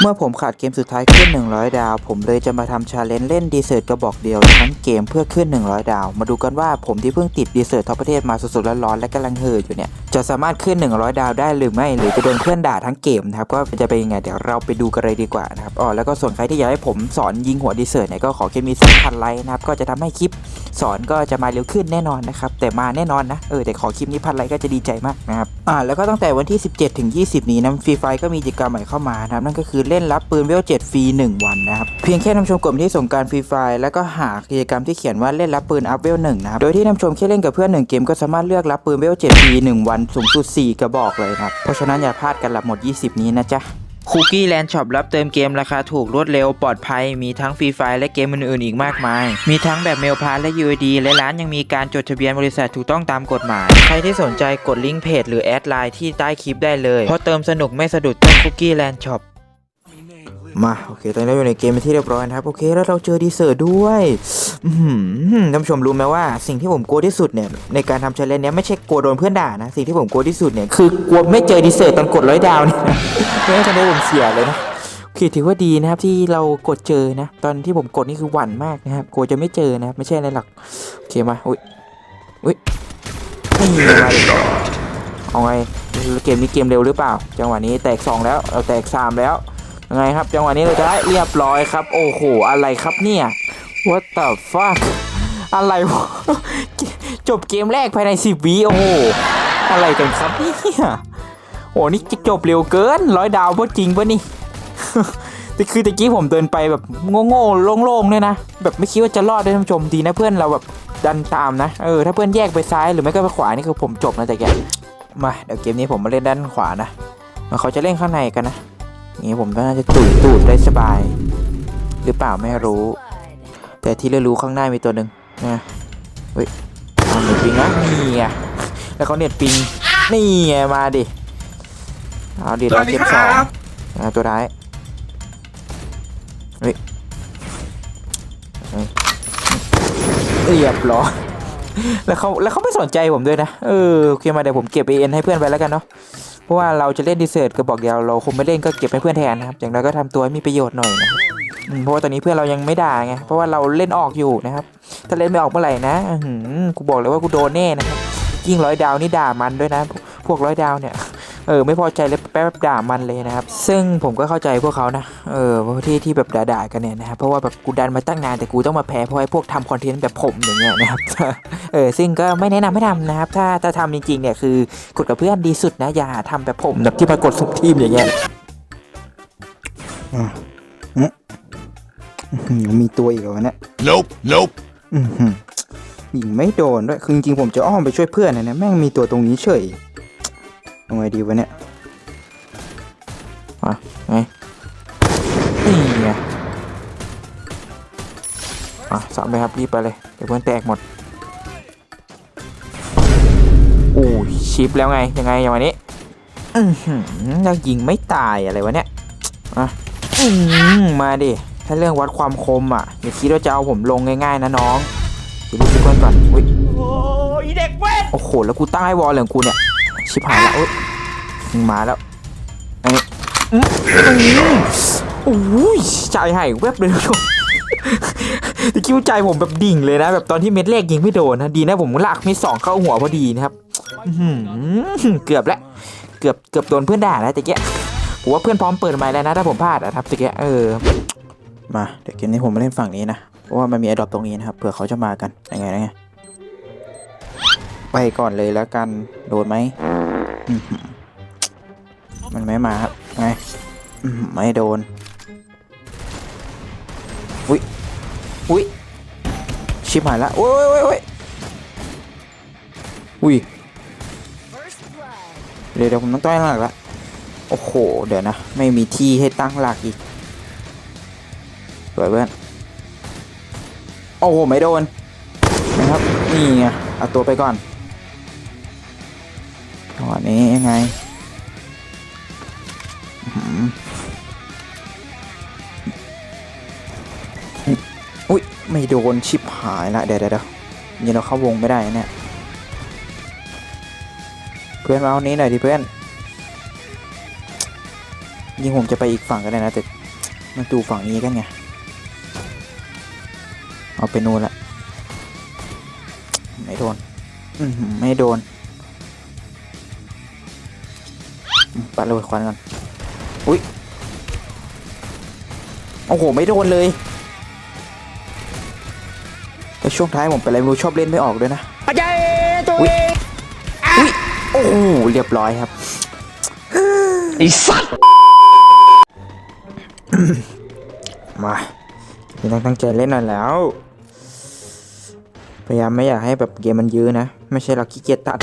เมื่อผมขาดเกมสุดท้ายขึ้น 100 ดาว ผมเลยจะมาทำชาเลนจ์เล่นดีเซอร์ตกระบอกเดียวทั้งเกมเพื่อขึ้น 100 ดาว มาดูกันว่าผมที่เพิ่งติดดีเซอร์ตท็อปประเทศมาสดๆร้อนๆและกำลังเห่ออยู่เนี่ย จะสามารถขึ้น 100 ดาวได้หรือไม่หรือจะโดนเพื่อนด่าทั้งเกมนะครับก็จะเป็นยังไงเดี๋ยวเราไปดูกันเลยดีกว่านะครับอ๋อแล้วก็ส่วนใครที่อยากให้ผมสอนยิงหัวดีเซอร์ตเนี่ยก็ขอแค่มีสักพันไลค์นะครับก็จะทำให้คลิปสอนก็จะมาเร็วขึ้นแน่นอนนะครับแต่มาแน่นอนนะเออแต่ขอคลิปนี้พันไลค์ก็จะดีใจมากนะครับอ่าแล้วก็ตั้งแต่วันที่ 17 ถึง 20 นี้นะฟรีไฟก็มีกิจกรรมใหม่เข้ามานะครับนั่นก็คือเล่นรับปืนเวล7ฟรี 1 วันนะครับ เพียงแค่นำชมกลุ่มที่ส่งการฟรีไฟล์แล้วก็หากิจกรรมที่เขียนว่าเล่นรับปืนอัพเวล1นะครับ โดยที่นำชมแค่เล่นกับเพื่อน1เกมก็สามารถเลือกรับปืนเวล7ฟรี 1 วันสูงสุด 4 กระบอกเลยนะครับ เพราะฉะนั้นอย่าพลาดกันหลับหมด 20 นี้นะจ๊ะคุกกี้แลนด์ช็อปรับเติมเกมราคาถูกรวดเร็วปลอดภัย มีทั้งฟรีไฟและเกมอื่นๆอีกมากมาย มีทั้งแบบเมลพาสและ UID และร้านยังมีการจดทะเบียนบริษัทถูกต้องตามกฎหมาย ใครที่สนใจกดลิงก์เพจหรือแอดไลน์ที่ใต้คลิปได้เลย เพราะเติมสนุกไม่สะดุดต้องคุกกี้แลนด์ช็อป มาโอเคตอนนี้เราอยู่ในเกมเป็นที่เรียบร้อยนะครับโอเคแล้วเราเจอดีเซอร์ด้วยท่านผู้ชมรู้ไหมว่าสิ่งที่ผมกลัวที่สุดเนี่ยในการทำเชลเลนเนี้ยไม่ใช่กลัวโดนเพื่อนด่านะสิ่งที่ผมกลัวที่สุดเนี่ยคือกลัวไม่เจอดีเซอร์ตอนกดร้อยดาวเนี่ยไม่งั้นตอนนี้ผมเสียเลยนะโอเคถือว่าดีนะครับที่เรากดเจอนะ ตอนที่ผมกดนี่คือหวั่นมากนะครับกลัวจะไม่เจอนะไม่ใช่อะไรหรอกโอเคมาอุ้ยอุ้ยนี่มาดิเอาไงเกมนี้เกมเร็วหรือเปล่า จังหวะนี้แตกสองแล้วเราแตกสามแล้ว ไงครับจังหวะนี้เราได้เรียบร้อยครับ โอ้โห อะไรครับเนี่ย what the fuck อะไรวะจบเกมแรกภายใน10วิโอ้โห อะไรกันครับเนี่ยโอ้นี่จะจบเร็วเกินร้อยดาวเพราะจริงปะนี่แต่คือตะกี้ผมเดินไปแบบโง่ๆโล่งๆเนี่ยนะ แบบไม่คิดว่าจะรอดด้วยท่านผู้ชมดีนะเพื่อนเราแบบดันตามนะเออถ้าเพื่อนแยกไปซ้ายหรือไม่ก็ไปขวานี่คือผมจบนะแต่แกมาเดี๋ยวเกมนี้ผมมาเล่นด้านขวานะแล้วเขาจะเล่นข้างในกันนะ นี้ผมก็น่าจะตูดตูดได้สบาย หรือเปล่าไม่รู้ แต่ที่เรารู้ข้างหน้ามีตัวหนึ่งนะเฮ้ยเอาเน็ตปิงนะนี่ไงแล้วเขาเน็ตปิงนี่ไงมาดิเอาดิเราเจ็บสองนะตัวท้ายเฮ้ยเฮ้ยเรียบร้อยแล้วเขาแล้วเขาไม่สนใจผมด้วยนะเออโอเคมาเดี๋ยวผมเก็บเอ็นให้เพื่อนไปแล้วกันเนาะ เพราะว่าเราจะเล่นดีเซิร์ตกระบอกเดียวเราคงไม่เล่นก็เก็บให้เพื่อนแทนนะครับอย่างไรก็ทำตัวให้มีประโยชน์หน่อยนะครับเพราะว่าตอนนี้เพื่อนเรายังไม่ด่าไงเพราะว่าเราเล่นออกอยู่นะครับ ถ้าเล่นไม่ออกเมื่อไหร่นะอื้อหือกูบอกเลยว่ากูโดนแน่นะครับยิ่งร้อยดาวนี่ด่ามันด้วยนะ พวกร้อยดาวเนี่ย เออไม่พอใจเลยแป๊บด่ามันเลยนะครับ ซึ่งผมก็เข้าใจพวกเขานะเออพวกที่ที่แบบด่าๆกันเนี่ยนะครับเพราะว่าแบบกูดันมาตั้งนานแต่กูต้องมาแพ้เพราะไอ้พวกทำคอนเทนต์แบบผมอย่างเงี้ยนะครับเออซึ่งก็ไม่แนะนำให้ทำนะครับ ถ้าถ้าทำจริงๆเนี่ยคือกดกับเพื่อนดีสุดนะอย่าทำแบบผมแบบที่มากดสุบทีมอย่างเงี้ยมีตัวอีกเหรอเนี่ย Nope, nope. อื้อหือยิงไม่โดนด้วย คือจริงๆผมจะอ้อมไปช่วยเพื่อนนะเนี่ยแม่งมีตัวตรงนี้เฉย เอาไงดีวะเนี่ยมาไงนี่ไงอะสามไปครับรีบไปเลยเดี๋ยวเพื่อนแตกหมดโอ้ยชิปแล้วไงยังไงอย่างวันนี้อือหือยังยิงไม่ตายอะไรวะเนี่ยอะอืมมาดิถ้าเรื่องวัดความคมอะอย่าคิดว่าจะเอาผมลงง่ายๆนะน้องเดี๋ยวดูซิกอนก่อนอุ้ยโอ้ยเด็กเว้ยโอ้โหแล้วกูตั้งให้วอลเลยของกูเนี่ย ชิบหายแล้วเอ้ยมึงมาแล้วอันนี้อื้ออื้อโอ้ยใจหายแวบเลยทุกผู้ชมตะคิดวาใจผมแบบดิ่งเลยนะ แบบตอนที่เม็ดแรกยิงไม่โดนนะดีนะผมลากเม็ดสองเข้าหัวพอดีนะครับอื้อหือเกือบแล้วเกือบเกือบโดนเพื่อนด่าแล้วตะเกียผมว่าเพื่อนพร้อมเปิดไมค์แล้วนะถ้าผมพลาดอะครับตะเกียเออมาเดี๋ยวเกมนี้ผมมาเล่นฝั่งนี้นะเพราะว่ามันมีไอดอปตรงนี้นะครับเผื่อเขาจะมากันยังไงยังไง ไปก่อนเลยแล้วกัน โดนไหม มันไม่มาครับ ไง ไม่โดน อุ้ย อุ้ย ชิบหายละโอ้ยโอ้ยโอ้ยอุ้ย เดี๋ยวเดี๋ยวผมต้องตั้งหลักละ โอ้โห เดี๋ยวนะ ไม่มีที่ให้ตั้งหลักอีกสวยเพื่อน โอ้โห ไม่โดน นะครับ นี่ไง เอาตัวไปก่อน จังหวะนี้ยังไงอุ้ยไม่โดนชิบหายละเดี๋ยวเดี๋ยวเดี๋ยวนี่เราเข้าวงไม่ได้เนี่ยเพื่อนมาเอานี้หน่อยดิเพื่อนยิงผมจะไปอีกฝั่งก็ได้นะแต่มาดูฝั่งนี้กันไงเอาไปนู่นละไม่โดน อืไม่โดน อืมปัดเลยควันก่อนอุ้ยโอ้โหไม่โดนเลยแต่ช่วงท้ายผมเป็นอะไรไม่รู้ชอบเล่นไม่ออกด้วยนะอาจารย์ตัวอุ๊ยเองโอ้โหเรียบร้อยครับไอ้สัตว์มาพี่ต้องตั้งใจเล่นหน่อยแล้ว พยายามไม่อยากให้แบบเกมมันยื้อนะ ไม่ใช่เราขี้เกียจตัด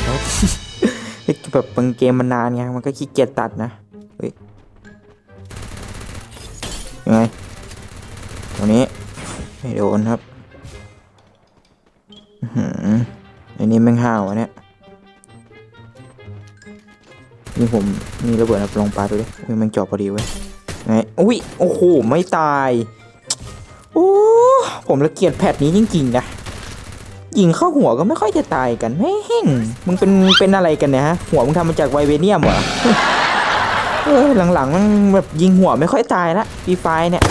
นะแบบบางเกมมันนานไงมันก็ขี้เกียจตัดนะเฮ้ยยังไงตรงนี้ไม่โดนครับอื้อหือไอ้นี่แม่งห้าวะเนี่ยนี่ผมมีระเบิดนะลองปาดูดิอุ้ยแม่งเจอบพอดีเว้ยไงอุ้ยโอ้โหไม่ตายโอ้ผมละเกียดแพทนี้จริงๆนะ ยิงเข้าหัวก็ไม่ค่อยจะตายกันแม่งมึงเป็นเป็นอะไรกันเนี่ยฮะ หัวมึงทำมาจากไวเบเนียมเหรอเออหลังๆมันแบบยิงหัวไม่ค่อยตายละปีไฟเนี่ย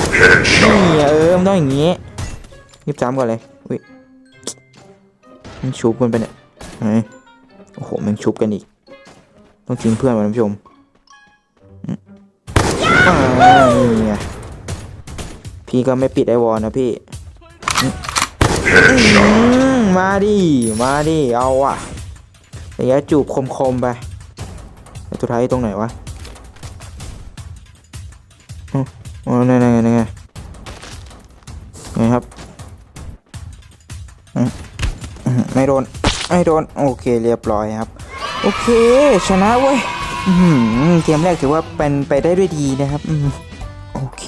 นี่เออมันต้องอย่างงี้รีบซ้ำก่อนเลยอุ้ยมันชุบกันไปเนี่ยไหนโอ้โหมันชุบกันอีก ต้องทิ้งเพื่อนมาท่านผู้ชมนี่ไงพี่ก็ไม่ปิดไอวอลนะพี่ มาดิ มาดิ เอาอะระยะจูบคมๆไปแล้วสุดท้ายตรงไหนวะอ๋ออ๋อนั่นไงนั่นไงไงครับอืมอืมไม่โดน ไม่โดน โอเคเรียบร้อยครับ โอเค ชนะเว้ยเกมแรกถือว่าเป็นไปได้ด้วยดีนะครับ โอเค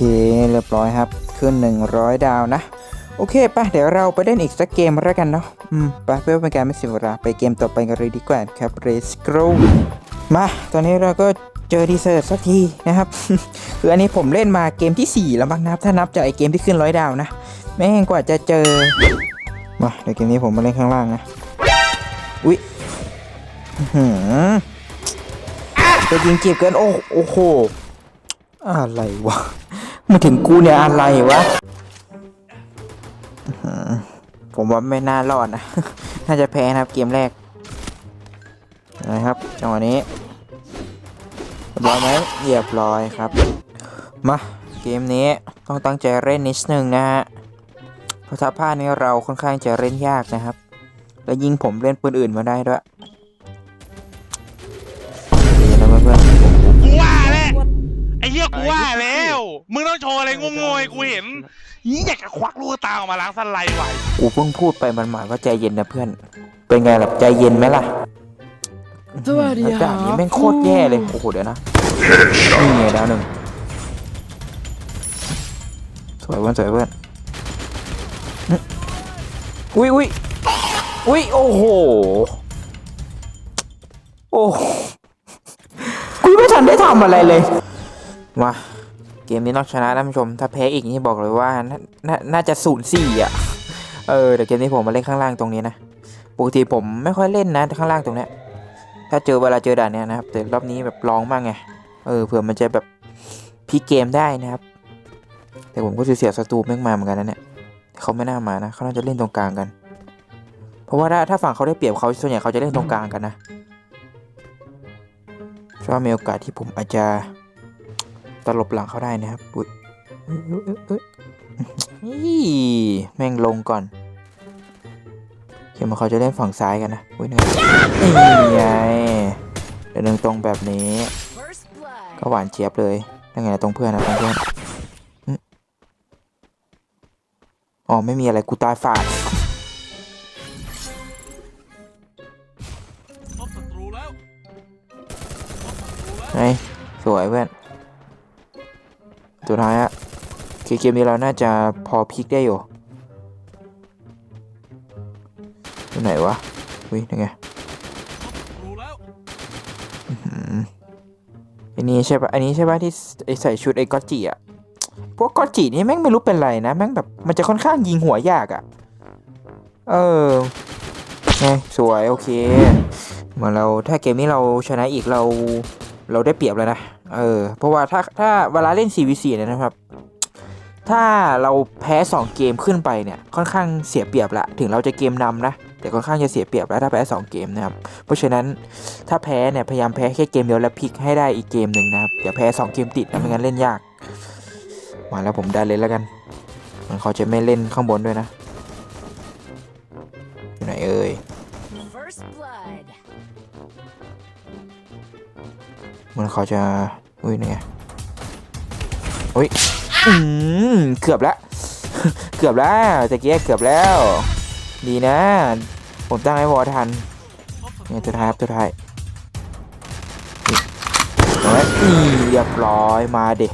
เรียบร้อยครับ ขึ้น 100 ดาวนะ โอเคไปเดี๋ยวเราไปเล่นอีกสักเกมแล้วกันเนาะอืมไปเพื่อเป็นการไม่เสียเวลาไปเกมต่อไปกันเลยดีกว่าครับ Let's go มา ตอนนี้เราก็เจอดีเซอร์สักทีนะครับ คืออันนี้ผมเล่นมาเกมที่ 4 แล้วบ้างนะครับ ถ้านับจากไอเกมที่ขึ้นร้อยดาวนะ แม่งกว่าจะเจอ มาเดี๋ยวเกมนี้ผมมาเล่นข้างล่างนะ อุ๊ยหือจะยิงจีบเกินโอ้โอ้โห อะไรวะมาถึงกูเนี่ยอะไรวะ ผมว่าไม่น่ารอดนะ น่าจะแพ้นะครับเกมแรกนะครับจังหวะนี้ร้อยไหมเรียบร้อยครับ มาเกมนี้ต้องตั้งใจเล่นนิดนึงนะฮะเพราะถ้าพลาดนี้เราค่อนข้างจะเล่นยากนะครับ และยิงผมเล่นปืนอื่นมาได้ด้วย เหี้ยกูว่าแล้ว มึงต้องโชว์อะไรงงๆให้กูเห็นยี่อยากจะควักลูกตาออกมาล้างสไลด์ไหวกูเพิ่งพูดไปมันหมายว่าใจเย็นนะเพื่อน เป็นไงล่ะใจเย็นไหมล่ะสวัสดีแล้วคด่ารันนี้บแม่งโคตรแย่เลย โอ้โหเดี๋ยวนะนี่ไงดาวหนึ่งสวยเพื่อนสวยเพื่อนอื้ออุ้ยอุ้ยอุ้ยโอ้โห โอ้โหกูยังไม่ทันได้ทำอะไรเลย มาเกมนี้ต้องชนะท่านผู้ชม ถ้าแพ้อีกนี่บอกเลยว่าน,น,น่าจะศูนย์สี่อะ เออเดี๋ยวเกมนี้ผมมาเล่นข้างล่างตรงนี้นะปกติผมไม่ค่อยเล่นนะข้างล่างตรงเนี้ยถ้าเจอเวลาเจอด่านเนี้ยนะครับแต่รอบนี้แบบลองบ้างไงเออเผื่อมันจะแบบพลิกเกมได้นะครับ แต่ผมก็เสียศัตรูแม่งมาเหมือนกันนะเนี่ยเขาไม่น่ามานะเขาน่าจะเล่นตรงกลางกัน เพราะว่าถ้าถ้าฝั่งเขาได้เปรียบเขาส่วนใหญ่เขาจะเล่นตรงกลางกันนะชอบมีโอกาสที่ผมอาจจะ ตลบหลังเขาได้นะครับอุ๊ยเอ้ยเอ้ยเอ้ยเอ้ยอี้แม่งลงก่อนเขียนมาเขาจะเล่นฝั่งซ้ายกันนะอุ้ยนี่ไงเดินตรงแบบนี้ ก็หวานเจี๊ยบเลยยังไงตรงเพื่อนนะตรงเพื่อนอ๋อไม่มีอะไรกูตายฝาดพบศัตรูแล้วไงสวยเพื่อน สุดท้ายอะคือเกมนี้เราน่าจะพอพลิกได้อยู่ที่ไหนวะอุ้ยยังไงศัตรูแล้วอืมอันนี้ใช่ปะอันนี้ใช่ปะที่ไอใส่ชุดไอ้กอตจิอะพวกกอตจินี่แม่งไม่รู้เป็นไรนะแม่งแบบมันจะค่อนข้างยิงหัวยากอะเออไงสวยโอเคเหมือนเราถ้าเกมนี้เราชนะอีกเราเราได้เปรียบแล้วนะ เออเพราะว่าถ้าถ้าเวลาเล่น 4v4 เนี่ยนะครับ ถ้าเราแพ้ 2 เกมขึ้นไปเนี่ยค่อนข้างเสียเปรียบละถึงเราจะเกมนำนะแต่ค่อนข้างจะเสียเปรียบแล้วถ้าแพ้ 2 เกมนะครับเพราะฉะนั้นถ้าแพ้เนี่ยพยายามแพ้แค่เกมเดียวแล้วพลิกให้ได้อีกเกมหนึ่งนะครับอย่าแพ้ 2 เกมติดนะไม่งั้นเล่นยาก มาแล้วผมได้เลยแล้วกันมันเขาจะไม่เล่นข้างบนด้วยนะอยู่ไหนเอ่ย มันเขาจะอุ้ยนี่ไงอุ้ยอืมเกือบแล้วเกือบแล้วตะเกียเกือบแล้ว ดีนะ ผมตั้งให้วอทันเนี่ยตัวท้ายครับตัวท้ายเอาไว้นี่เรียบร้อยมาเด็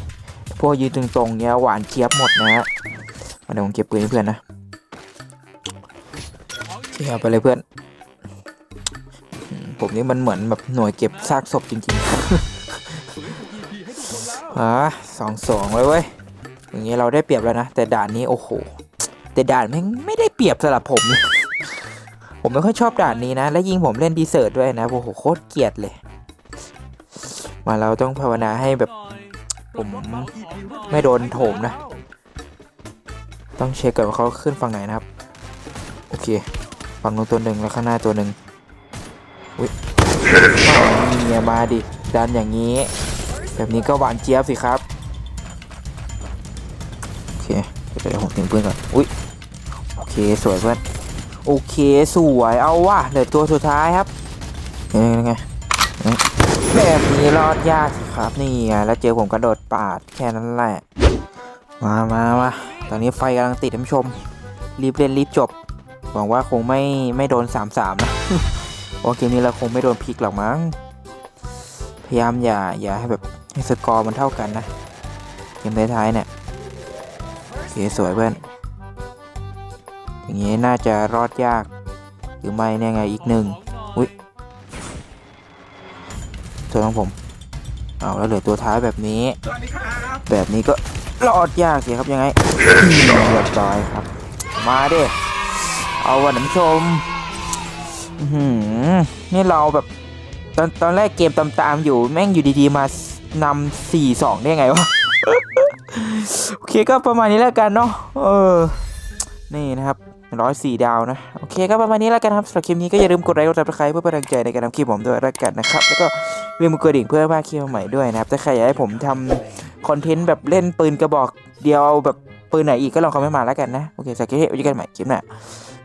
พวกยืนตรงๆเนี้ยหวานเจี๊ยบหมดนะฮะมาเดี๋ยวผมเก็บปืนให้เพื่อนนะเที่ยวไปเลยเพื่อน ผมนี่มันเหมือนแบบหน่วยเก็บซากศพจริงๆอ่าสองสองไว้เว้ย อย่างงี้เราได้เปรียบแล้วนะ แต่ด่านนี้โอ้โห แต่ด่านแม่งไม่ได้เปรียบสำหรับผม ผมไม่ค่อยชอบด่านนี้นะ และยิงผมเล่นดีเซอร์ตด้วยนะ โอ้โหโคตรเกลียดเลย มาเราต้องภาวนาให้แบบผมไม่โดนโถมนะ ต้องเช็คก่อนว่าเขาขึ้นฝั่งไหนนะครับ โอเค ฝั่งนู้นตัวหนึ่งแล้วข้างหน้าตัวหนึ่ง อุ้ยเนี่ยมาดิ ดันอย่างนี้ แบบนี้ก็หวานเจี๊ยบสิครับ โอเคเดี๋ยวผมถึงเพื่อนก่อน อุ้ย โอเค สวยเพื่อน โอเค สวย เอาว่ะ เหลือตัวสุดท้ายครับยังไงแบบนี้รอดยากสิครับนี่ไงแล้วเจอผมกระโดดปาดแค่นั้นแหละ มามามาตอนนี้ไฟกำลังติดท่านผู้ชม รีบเล่นรีบจบ หวังว่าคงไม่ไม่โดน3ามสามนะ โอเคนี้เราคงไม่โดนพลิกหรอกมั้ง พยายามอย่าอย่าให้แบบให้สกอร์มันเท่ากันนะเกมท้ายๆเนี่ยโอเคสวยเพื่อนอย่างงี้น่าจะรอดยากหรือไม่เนี่ยไงอีกหนึ่งอุ้ยตัวของผมเอาแล้วเหลือตัวท้ายแบบนี้ แบบนี้ก็รอดยากสิครับยังไงเรียบร้อยครับ มาเด้เอาวันน้ำชม นี่เราแบบ ตอนตอนแรกเกมตามๆอยู่แม่งอยู่ดีๆมานำสี่สองได้ไงวะ โอเคก็ประมาณนี้แล้วกันเนาะเออ นี่นะครับร้อยสี่ดาวนะ โอเคก็ประมาณนี้แล้วกันครับสำหรับคลิปนี้ก็อย่าลืมกดไลค์กดซับสไครต์เพื่อเป็นกำลังใจในการทำคลิปผมด้วยแล้วกันนะครับ แล้วก็อย่าลืมกดดิ่งเพื่อพลาคลิปใหม่ด้วยนะครับถ้าใครอยากให้ผมทำคอนเทนต์แบบเล่นปืนกระบอกเดียวแบบปืนไหนอีกก็ลองคอมเมนต์มาแล้วกันนะ โอเคสำหรับคลิปนี้ไว้เจอกันใหม่คลิปหน้า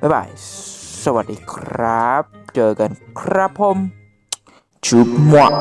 บ๊ายบาย สวัสดีครับ เจอกันครับผมชุบหมวก